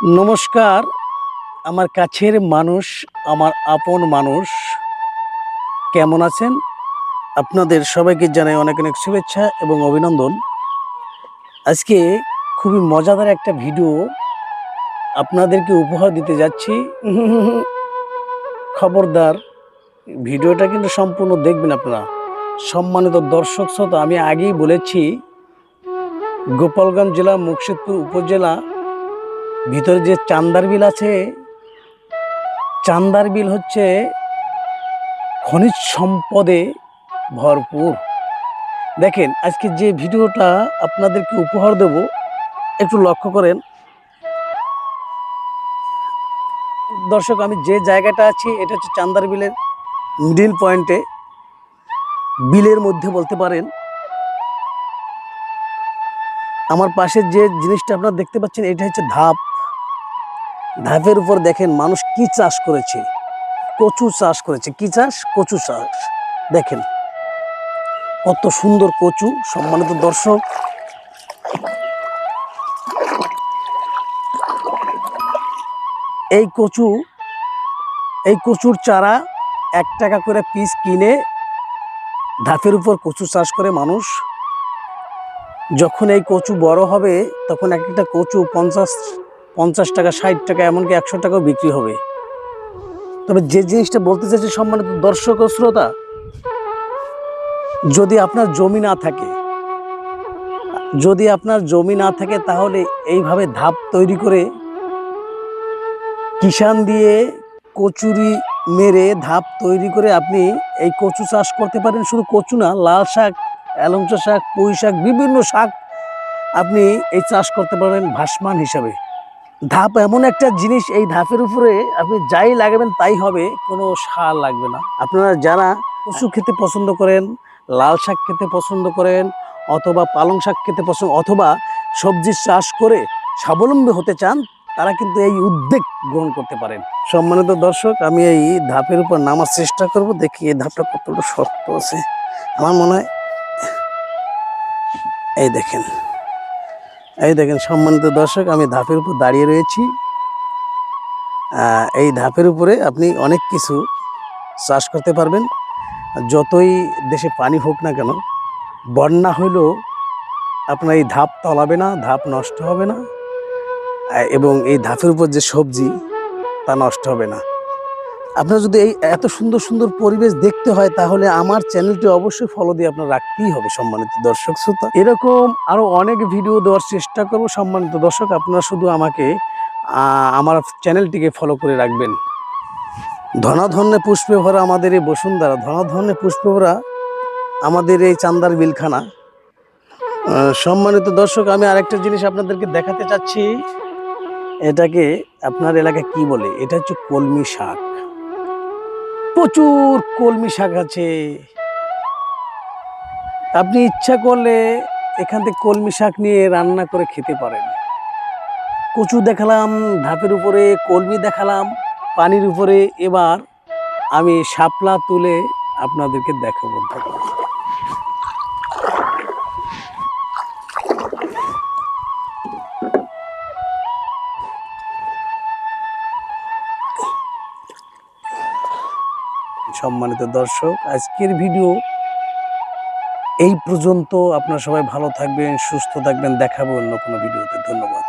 নমস্কার, আমার কাছের মানুষ, আমার আপন মানুষ, কেমন আছেন? আপনাদের সবাইকে জানাই অনেক অনেক শুভেচ্ছা এবং অভিনন্দন। আজকে খুবই মজাদার একটা ভিডিও আপনাদেরকে উপহার দিতে যাচ্ছি। খবরদার, ভিডিওটা কিন্তু সম্পূর্ণ দেখবেন আপনারা। সম্মানিত দর্শক, শ্রোতা, আমি আগেই বলেছি, গোপালগঞ্জ জেলা মুর্শিদপুর উপজেলা ভিতরে যে চান্দার বিল আছে, চান্দার বিল হচ্ছে খনিজ সম্পদে ভরপুর। দেখেন, আজকে যে ভিডিওটা আপনাদেরকে উপহার দেব, একটু লক্ষ্য করেন। দর্শক, আমি যে জায়গাটা আছি, এটা হচ্ছে চান্দার বিলের মিডিল পয়েন্টে। বিলের মধ্যে বলতে পারেন। আমার পাশে যে জিনিসটা আপনারা দেখতে পাচ্ছেন, এটা হচ্ছে ধাপ। ধাপের উপর দেখেন মানুষ কি চাষ করেছে। কচু চাষ করেছে। কি চাষ? কচু চাষ। দেখেন। কত সুন্দর কচু, সম্মানিত দর্শক। এই কচু, এই কচুর চারা এক টাকা করে পিস কিনে ধাপের উপর কচু চাষ করে মানুষ। যখন এই কচু বড় হবে, তখন এক একটা কচু পঞ্চাশ পঞ্চাশ টাকা, ষাট টাকা, এমনকি একশো টাকাও বিক্রি হবে। তবে যে জিনিসটা বলতে চাইছি সম্মানিত দর্শক ও শ্রোতা, যদি আপনার জমি না থাকে, যদি আপনার জমি না থাকে, তাহলে এইভাবে ধাপ তৈরি করে কিষান দিয়ে কচুরি মেরে ধাপ তৈরি করে আপনি এই কচু চাষ করতে পারেন। শুধু কচু না, লাল শাক, এলংচা শাক, পুঁই শাক, বিভিন্ন শাক আপনি এই চাষ করতে পারেন ভাসমান হিসাবে। ধাপ এমন একটা জিনিস এই ধাপের উপরে আপনি যাই লাগাবেন তাই হবে, কোনো সার লাগবে না। আপনারা যারা কচু খেতে পছন্দ করেন, লাল শাক খেতে পছন্দ করেন, অথবা পালং শাক খেতে পছন্দ, অথবা সবজির চাষ করে স্বাবলম্বী হতে চান, তারা কিন্তু এই উদ্যোগ গ্রহণ করতে পারেন। সম্মানিত দর্শক, আমি এই ধাপের উপর নামার চেষ্টা করব, দেখি এই ধাপটা কতটা শক্ত আছে। আমার মনে হয়, এই দেখেন। এই দেখেন, সম্মানিত দর্শক, আমি ধাপের উপর দাঁড়িয়ে রয়েছি। এই ধাপের উপরে আপনি অনেক কিছু চাষ করতে পারবেন। যতই দেশে পানি হোক না কেন, বন্যা হইলেও আপনার এই ধাপ তলাবে না, ধাপ নষ্ট হবে না। এবং এই ধাপের উপর যে সবজি, তা নষ্ট হবে না। আপনার যদি এই এত সুন্দর সুন্দর পরিবেশ দেখতে হয়, তাহলে আমার চ্যানেলটি অবশ্যই ফলো দিয়ে আপনার রাখতেই হবে, সম্মানিত দর্শক শ্রোতা। এরকম আরও অনেক ভিডিও দেওয়ার চেষ্টা করব, সম্মানিত দর্শক, আপনারা শুধু আমাকে আমার চ্যানেলটিকে ফলো করে রাখবেন। ধনাধন্যে পুষ্পে ভরা আমাদের এই বসুন্ধরা, ধনাধন্যে পুষ্পে ভরা আমাদের এই চান্দার বিলখানা। সম্মানিত দর্শক, আমি আরেকটা জিনিস আপনাদেরকে দেখাতে চাচ্ছি। এটাকে আপনার এলাকায় কি বলে? এটা হচ্ছে কলমি শাক। প্রচুর কলমি শাক আছে। আপনি ইচ্ছা করলে এখান থেকে কলমি শাক নিয়ে রান্না করে খেতে পারেন। কচু দেখালাম, ধাপের উপরে কলমি দেখালাম, পানির উপরে এবার আমি শাপলা তুলে আপনাদেরকে দেখাবো। সম্মানিত দর্শক, আজকের ভিডিও এই পর্যন্ত। আপনারা সবাই ভালো থাকবেন, সুস্থ থাকবেন। দেখাবো অন্য কোনো ভিডিওতে। ধন্যবাদ।